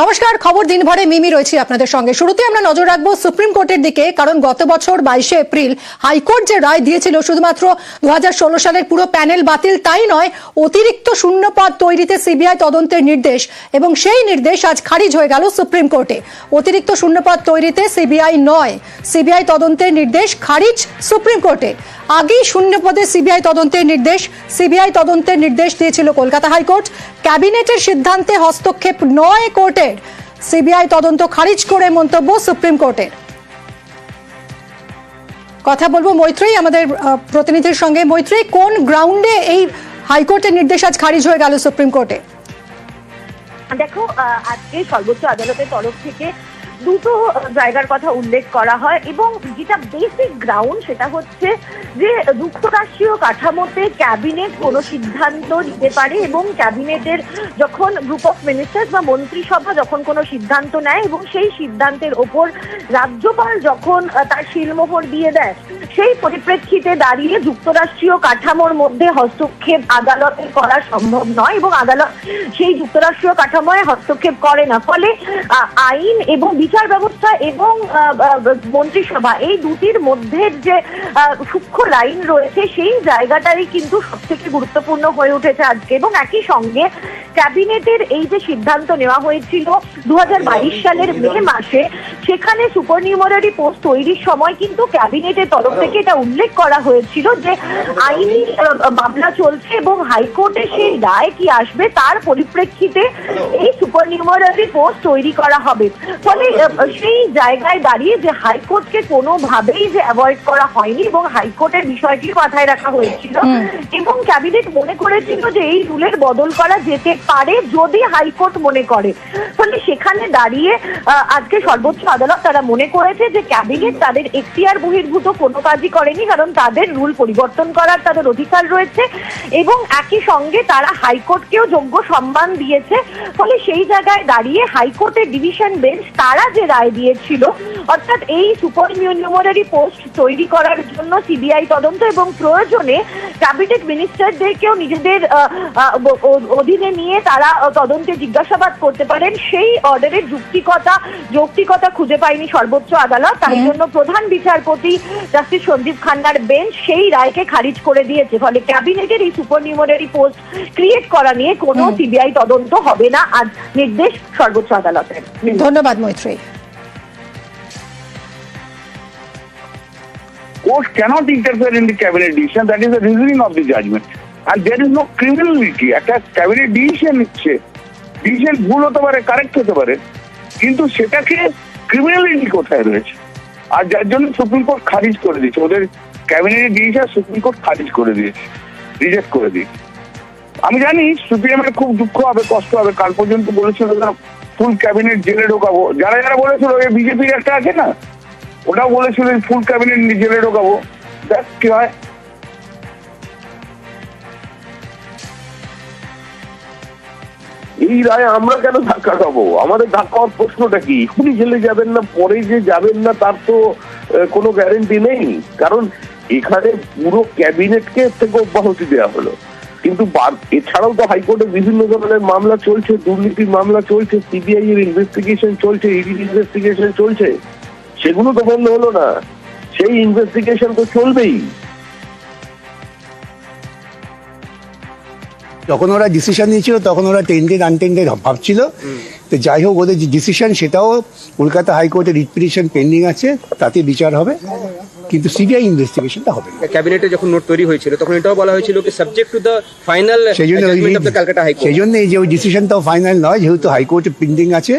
নমস্কার, খবর দিনভরে মিমি রয়েছে আপনাদের সঙ্গে। শুরুতে আমরা নজর রাখব সুপ্রিম কোর্টের দিকে, কারণ গত বছর বাইশে এপ্রিল হাইকোর্ট যে রায় দিয়েছিল, শুধুমাত্র দু হাজার ষোলো সালের পুরো প্যানেল বাতিল, তাই নয়, অতিরিক্ত শূন্য পদ তৈরিতে সিবিআই তদন্তের নির্দেশ, এবং সেই নির্দেশ আজ খারিজ হয়ে গেল সুপ্রিম কোর্টে। অতিরিক্ত শূন্য পদ তৈরিতে সিবিআই নয়, সিবিআই তদন্তের নির্দেশ খারিজ সুপ্রিম কোর্টে। আগেই শূন্য পদে সিবিআই তদন্তের নির্দেশ, সিবিআই তদন্তের নির্দেশ দিয়েছিল কলকাতা হাইকোর্ট। ক্যাবিনেটের সিদ্ধান্তে হস্তক্ষেপ নয় কোর্টের সিবিআই তদন্ত খারিজ করে মন্তব্য সুপ্রিম কোর্টের কথা বলব মৈত্রী আমাদের প্রতিনিধির সঙ্গে। মৈত্রী কোন গ্রাউন্ডে এই হাইকোর্টের নির্দেশ আজ খারিজ হয়ে গেল সুপ্রিম কোর্টে? দেখো আজকে সর্বোচ্চ আদালতের তরফ থেকে দুটো জায়গার কথা উল্লেখ করা হয় এবং যেটা বেসিক গ্রাউন্ড সেটা হচ্ছে যে যুক্তরাষ্ট্রীয় কাঠামোতে ক্যাবিনেট কোনো সিদ্ধান্ত নিতে পারে এবং ক্যাবিনেটের যখন গ্রুপ অফ মিনিস্টার্স বা মন্ত্রিসভা যখন কোনো সিদ্ধান্ত নেয় এবং সেই সিদ্ধান্তের ওপর রাজ্যপাল যখন তার শিলমোহর দিয়ে দেয়, সেই পরিপ্রেক্ষিতে দাঁড়িয়ে যুক্তরাষ্ট্রীয় কাঠামোর মধ্যে হস্তক্ষেপ আদালতের করা সম্ভব নয় এবং আদালত সেই যুক্তরাষ্ট্রীয় কাঠামোয় হস্তক্ষেপ করে না। ফলে আইন এবং বিচার ব্যবস্থা এবং মন্ত্রিসভা, এই দুটির মধ্যে যে সূক্ষ্ম লাইন রয়েছে, সেই জায়গাটাই কিন্তু সব থেকে গুরুত্বপূর্ণ হয়ে উঠেছে আজকে। এবং একই সঙ্গে ক্যাবিনেটের এই যে সিদ্ধান্ত নেওয়া হয়েছিল দু সালের মে মাসে, সেখানে সুপার নিউমারারি পোস্ট তৈরির সময় কিন্তু ক্যাবিনেটের তরফ থেকে এটা উল্লেখ করা হয়েছিল যে, আইনি মামলা চলছে এবং হাইকোর্টে সেই রায় কি আসবে তার পরিপ্রেক্ষিতে এই সুপার নিউমারারি পোস্ট তৈরি করা হবে। ফলে সেই জায়গায় দাঁড়িয়ে যে হাইকোর্টকে কোনোভাবেই যে অ্যাভয়েড করা হয়নি এবং হাইকোর্টের বিষয়টি মাথায় রাখা হয়েছিল এবং ক্যাবিনেট মনে করেছিল যে এই রুলের বদল করা যেতে পারে যদি হাইকোর্ট মনে করে। ফলে সেখানে দাঁড়িয়ে আজকে সর্বোচ্চ আদালত তারা মনে করেছে যে ক্যাবিনেট তাদের এখতিয়ার বহির্ভূত কোনো কাজই করেনি কারণ তাদের রুল পরিবর্তন করার তাদের অধিকার রয়েছে এবং একই সঙ্গে তারা হাইকোর্টকেও যোগ্য সম্মান দিয়েছে। ফলে সেই জায়গায় দাঁড়িয়ে হাইকোর্টের ডিভিশন বেঞ্চ তারা যে রায় দিয়েছিল অর্থাৎ এই সুপার নিউমারারি পোস্ট তৈরি করার জন্য সিবিআই তদন্ত এবং প্রয়োজনে ক্যাবিনেট মিনিস্টারদেরকেও নিজেদের অধীনে নিয়ে তারা তদন্তে জিজ্ঞাসাবাদ করতে পারেন। সেই অর্ডারের যুক্তিকতা যৌক্তিকতা খুঁজে পায়নি সর্বোচ্চ আদালত। তাই জন্য প্রধান বিচারপতি জাস্টিস সঞ্জীব খান্নার বেঞ্চ সেই রায়কে খারিজ করে দিয়েছে। ফলে ক্যাবিনেটের এই সুপার নিউমারারি পোস্ট ক্রিয়েট করা নিয়ে কোনো সিবিআই তদন্ত হবে না। আজ নির্দেশ সর্বোচ্চ আদালতের ধন্যবাদ মৈত্রী court cannot interfere in the cabinet decision. That is the reasoning of the judgment. And there is no criminality. একটা ক্যাবিনেট ডিসিশন নিচ্ছে ডিসিশন ভুল হতে পারে কারেক্ট হতে পারে কিন্তু সেটাকে ক্রিমিনালিটি কোথায় রয়েছে আর যার জন্য সুপ্রিম কোর্ট খারিজ করে দিয়েছে ওদের ক্যাবিনেটের ডিসিশন সুপ্রিম কোর্ট খারিজ করে দিয়েছে রিজেক্ট করে দিয়েছে আমি জানি সিপিএম এর খুব দুঃখ হবে, কষ্ট হবে। কাল পর্যন্ত বলেছিল ফুল ক্যাবিনেট জেলে ঢোকাবো। যারা যারা বলেছিল বিজেপির একটা আছে না, ওটাও বলেছিল ফুল ক্যাবিনেট জেলে ঢোকাবো। দেখ কি হয়। এই রায় আমরা কেন ধাক্কা খাব? আমাদের ধাক্কা প্রশ্নটা কি? এখনই জেলে যাবেন না, পরে যে যাবেন না, তার তো কোনো গ্যারেন্টি নেই। কারণ এখানে পুরো ক্যাবিনেটকে থেকে অব্যাহতি দেওয়া হলো। কিন্তু এছাড়াও তো হাইকোর্টে বিভিন্ন ধরনের মামলা চলছে দুর্নীতির মামলা চলছে সিবিআই এর ইনভেস্টিগেশন চলছে ইডির ইনভেস্টিগেশন চলছে। সেগুলো তো বন্ধ হলো না। সেই ইনভেস্টিগেশন তো চলবেই। যখন ওরা ডিসিশন নিয়েছিল তখন ওরা টেন্ডেড আনটেন্ডেড ভাবছিল। তো যাই হোক ওদের যে ডিসিশন সেটাও কলকাতা হাইকোর্টে রিট পিটিশন পেন্ডিং আছে তাতে বিচার হবে। কিন্তু সিবিআই ইনভেস্টিগেশনটা হবে না। ক্যাবিনেটে যখন নোট তৈরি হয়েছিল তখন এটাও বলা হয়েছিল কি সাবজেক্ট টু দ্য ফাইনাল সেই জন্য হাইকোর্ট সেই জন্য এই যে ওই ডিসিশনটাও ফাইনাল নয় যেহেতু হাইকোর্টে পেন্ডিং আছে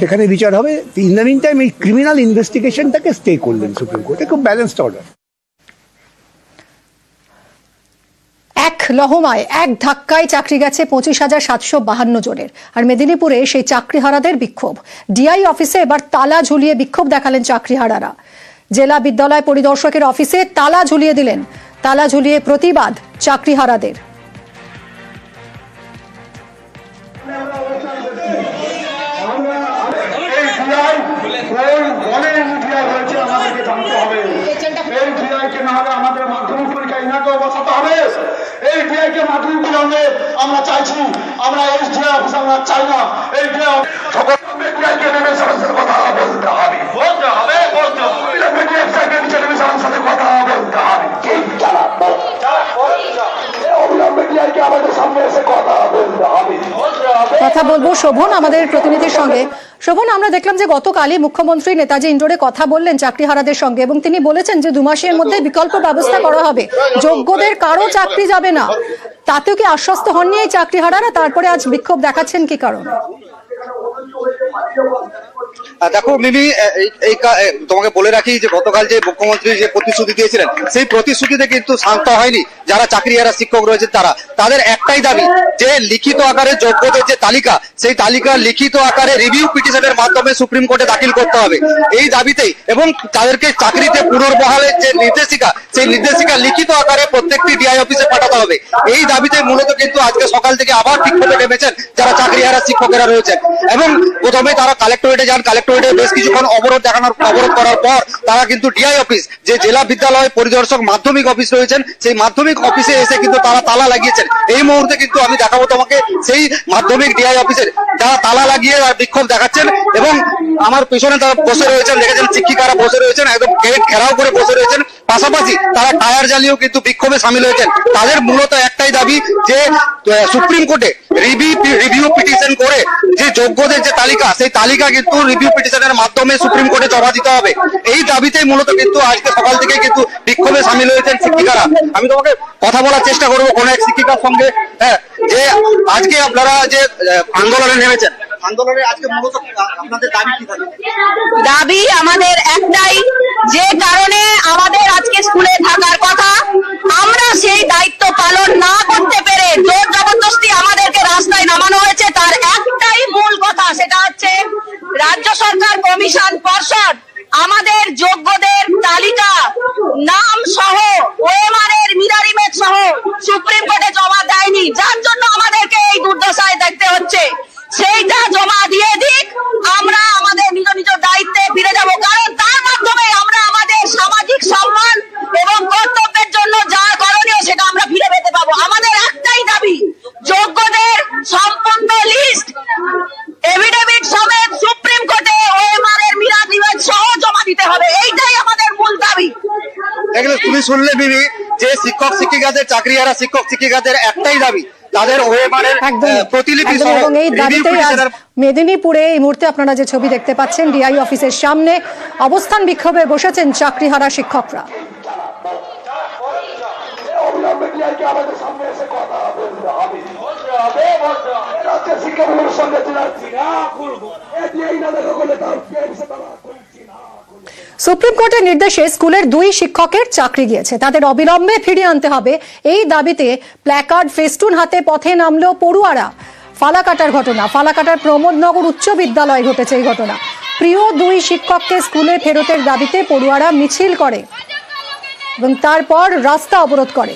সেখানে বিচার হবে। ইন দ্য মিন টাইম এই ক্রিমিনাল ইনভেস্টিগেশনটাকে স্টে করলেন সুপ্রিম কোর্টে খুব ব্যালেন্সড অর্ডার এক লহমায় এক ধাক্কায় চাকরি গেছে পঁচিশ হাজার সাতশো বাহান্ন জনের। আর মেদিনীপুরে সেই চাকরিহারাদের বিক্ষোভ। ডিআই অফিসে এবার তালা ঝুলিয়ে বিক্ষোভ দেখালেন চাকরিহারারা। জেলা বিদ্যালয় পরিদর্শকের অফিসে তালা ঝুলিয়ে দিলেন। তালা ঝুলিয়ে প্রতিবাদ চাকরিহারাদের। এই জিআইকে না হলে আমাদের মাধ্যমিক পরীক্ষা ইনাকেও বসাতে হবে। এই ডিআই কে মাটি বিলম্বে আমরা চাইছি আমরা এসডিআই অফিস আমরা চাই না। এই ডিআই ডিআইকে নেমে বলতে হবে। বলতে হবে বলতে হবে। ডিআইকে বলতে হবে। কথা বলব শোভন আমাদের প্রতিনিধির সঙ্গে। শোভন আমরা দেখলাম যে গতকালই মুখ্যমন্ত্রী নেতাজি ইন্ডোরে কথা বললেন চাকরিহারাদের সঙ্গে এবং তিনি বলেছেন যে দুমাসের মধ্যে বিকল্প ব্যবস্থা করা হবে। যোগ্যদের কারও চাকরি যাবে না। তাতেও কি আশ্বস্ত হননি এই চাকরিহারারা? তারপরে আজ বিক্ষোভ দেখাচ্ছেন কি কারণে? দেখো, মিমি এই- তোমাকে বলে রাখি যে গতকাল যে মুখ্যমন্ত্রী যে প্রতিশ্রুতি দিয়েছিলেন, সেই প্রতিশ্রুতিতে কিন্তু শান্ত হয়নি। যারা চাকরিহারা শিক্ষক রয়েছে তারা। তাদের একটাই দাবি, যে লিখিত আকারে যোগ্যদের যে তালিকা, সেই তালিকা লিখিত আকারে রিভিউ পিটিশনের মাধ্যমে সুপ্রিম কোর্টে দাখিল করতে হবে। এই দাবিতেই এবং তাদেরকে চাকরিতে পুনর্বহালের যে নির্দেশিকা, সেই নির্দেশিকা লিখিত আকারে প্রত্যেকটি ডিআই অফিসে পাঠাতে হবে। এই দাবিতে মূলত কিন্তু আজকে সকাল থেকে আবার বিক্ষোভে নেমেছেন, যারা চাকরি চাকরিহারা শিক্ষকেরা রয়েছেন। এবং প্রথমে তারা কালেক্টরেটে যান কালেক্টরেটে বেশ কিছুক্ষণ অবরোধ দেখানোর অবরোধ করার পর তারা কিন্তু ডিআই অফিস যে জেলা বিদ্যালয় পরিদর্শক মাধ্যমিক অফিস রয়েছেন, সেই মাধ্যমিক অফিসে এসে কিন্তু তারা তালা লাগিয়েছেন। এই মুহূর্তে কিন্তু আমি দেখাবো তোমাকে সেই মাধ্যমিক ডিআই অফিসের যারা তালা লাগিয়ে বিক্ষোভ দেখাচ্ছেন এবং আমার পিছনে তারা বসে রয়েছেন, দেখেছেন শিক্ষিকারা বসে রয়েছেন, একদম গেট ঘেরাও করে বসে রয়েছেন। পাশাপাশি তারা টায়ার জ্বালিয়েও কিন্তু বিক্ষোভে সামিল হয়েছেন। তাদের মূলত একটাই যে সুপ্রিম কোর্টে রিভিউ পিটিশন করে যে যোগ্যদের যে তালিকা, সেই তালিকা কিন্তু রিভিউ পিটিশনের মাধ্যমে সুপ্রিম কোর্টে জমা দিতে হবে। এই মূলত কিন্তু আজকে সকাল থেকে কিন্তু বিক্ষোভে সামিল হয়েছেন শিক্ষিকারা। আমি তোমাকে কথা বলার চেষ্টা করব এক শিক্ষিকার সঙ্গে। হ্যাঁ যে আজকে আপনারা যে আন্দোলনে নেমেছেন দাবি আমাদের একটাই, যে কারণে আমাদের আজকে স্কুলে থাকার কথা, আমরা সেই পালন না করতে পেরে জোর জবরদস্তি আমাদেরকে রাস্তায় নামানো হয়েছে, তার একটাই মূল কথা সেটা হচ্ছে রাজ্য সরকার কমিশন পর্ষদ, আমাদের যোগ্যদের তালিকা, নাম সহ, ওএমআর এর মিরার ইমেজ সহ, সুপ্রিম কোর্টে জমা দেয়নি যার জন্য আমাদেরকে এই দুর্দশায় দেখতে হচ্ছে সেইটা জমা দিয়ে দিক আমরা আমাদের নিজ নিজ দায়িত্বে ফিরে যাব কারণ তার মাধ্যমে আমরা আমাদের সামাজিক সম্মান এবং কর্তব্যের জন্য যা করণীয় সেটা আমরা ফিরে পেতে পাবো আমাদের একটাই দাবি যোগ্যদের সম্পূর্ণ লিস্ট এভিডেভিট সমেত সুপ্রিম কোর্টে ওএমআর এর মিরাজ ইমেজ সহ জমা দিতে হবে এইটাই আমাদের মূল দাবি এগুলো তুমি শুনলে বিবি যে শিক্ষক শিক্ষিকাদের চাকরিহারা শিক্ষক শিক্ষিকাদের একটাই দাবি তাদের ওয়েবারের প্রতিলিপি এবং এই দাবিতেই আজ মেদিনীপুরে এই মুহূর্তে আপনারা যে ছবি দেখতে পাচ্ছেন ডিআই অফিসের সামনে অবস্থান বিক্ষোভে বসেছেন চাকরিহারা শিক্ষকরা। সঙ্গে সুপ্রিম কোর্টের নির্দেশে স্কুলের দুই শিক্ষকের চাকরি গিয়েছে। তাদের অবিলম্বে ফিরিয়ে আনতে হবে। এই দাবিতে প্ল্যাকার্ড ফেস্টুন হাতে পথে নামলো পড়ুয়ারা। ফালাকাটার ঘটনা। ফালাকাটার প্রমোদনগর উচ্চ বিদ্যালয়ে ঘটেছে এই ঘটনা। প্রিয় দুই শিক্ষককে স্কুলে ফেরতের দাবিতে পড়ুয়ারা মিছিল করে এবং তারপর রাস্তা অবরোধ করে।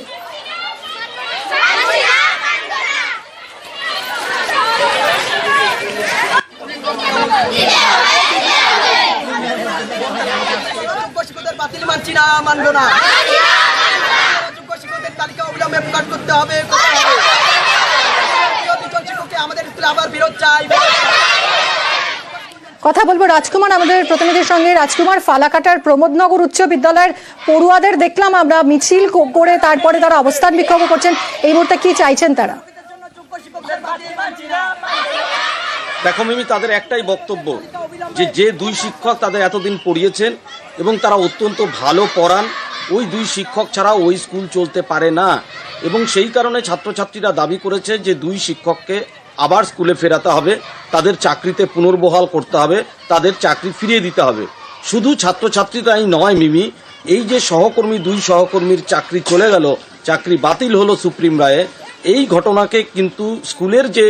যোগ্য শিক্ষকদের বাতিল মানছি না মানবো না। যোগ্য শিক্ষকদের তালিকা অবিলম্বে প্রকাশ করতে হবে শিক্ষককে আমাদের স্কুলে আবার বিরোধ চাই কথা বলব রাজকুমার আমাদের প্রতিনিধির সঙ্গে। রাজকুমার ফালাকাটার প্রমোদনগর উচ্চ বিদ্যালয়ের পড়ুয়াদের দেখলাম আমরা মিছিল করে তারপরে তারা অবস্থান বিক্ষোভ করছেন। এই মুহূর্তে কি চাইছেন তারা? দেখো মিমি, তাদের একটাই বক্তব্য যে যে দুই শিক্ষক তাদের এতদিন পড়িয়েছেন এবং তারা অত্যন্ত ভালো পড়ান, ওই দুই শিক্ষক ছাড়া ওই স্কুল চলতে পারে না। এবং সেই কারণে ছাত্রছাত্রীরা দাবি করেছে যে দুই শিক্ষককে আবার স্কুলে ফেরাতে হবে, তাদের চাকরিতে পুনর্বহাল করতে হবে, তাদের চাকরি ফিরিয়ে দিতে হবে। শুধু ছাত্রছাত্রীরাই নয় মিমি, এই যে সহকর্মী, দুই সহকর্মীর চাকরি চলে গেল, চাকরি বাতিল হলো সুপ্রিম রায়ে এই ঘটনাকে কিন্তু স্কুলের যে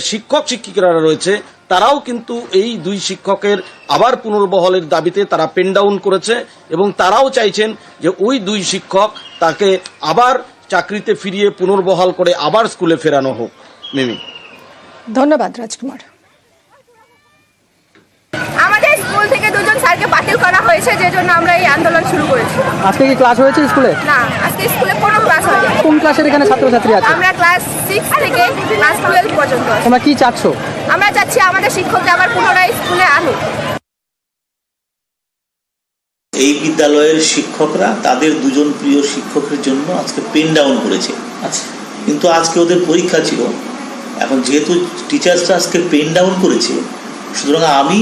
শিক্ষক শিক্ষিকারা রয়েছে তারাও কিন্তু এই দুই শিক্ষকের আবার পুনর্বহলের দাবিতে তারা পেন ডাউন করেছে এবং তারাও চাইছেন যে ওই দুই শিক্ষক তাকে আবার চাকরিতে ফিরিয়ে পুনর্বহাল করে আবার স্কুলে ফেরানো হোক। মিমি। ধন্যবাদ রাজকুমার। আমাদের স্কুল থেকে দুজন স্যারকে বাতিল করা হয়েছে যে জন্য আমরা এই আন্দোলন শুরু করেছি। আজকে কি ক্লাস হয়েছে স্কুলে? না আজকে স্কুলে কোনো ক্লাস কোন ক্লাসের এখানে ছাত্রছাত্রী আছে? আমরা ক্লাস সিক্স থেকে ক্লাস টুয়েলভ পর্যন্ত তোমরা কি চাচ্ছ? আমরা চাচ্ছি আমাদের শিক্ষককে আবার পুনরায় স্কুলে আনুক। এই বিদ্যালয়ের শিক্ষকরা তাদের দুজন প্রিয় শিক্ষকের জন্য আজকে পেন ডাউন করেছে। আচ্ছা। কিন্তু আজকে ওদের পরীক্ষা ছিল। এখন যেহেতু টিচার্সরা আজকে পেন ডাউন করেছে সুতরাং আমি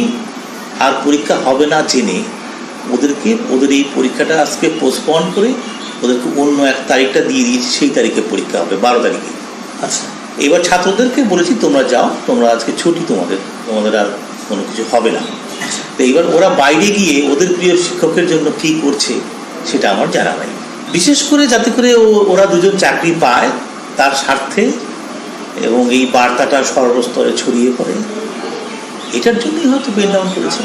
আর পরীক্ষা হবে না জেনে ওদেরকে ওদের এই পরীক্ষাটা আজকে পোস্টপন করে ওদেরকে অন্য এক তারিখটা দিয়ে দিয়েছি সেই তারিখে পরীক্ষা হবে বারো তারিখে। আচ্ছা। এবার ছাত্রদেরকে বলেছি তোমরা যাও তোমরা আজকে ছুটি তোমাদের তোমাদের আর কোনো কিছু হবে না। তো এইবার ওরা বাইরে গিয়ে ওদের প্রিয় শিক্ষকের জন্য কি করছে সেটা আমার জানা নাই। বিশেষ করে যাতে করে ওরা দুজন চাকরি পায় তার স্বার্থে এবং এই বার্তাটা সর্বস্তরে ছড়িয়ে পড়ে এটার জন্যই হয়তো বেন ডাউন করেছে।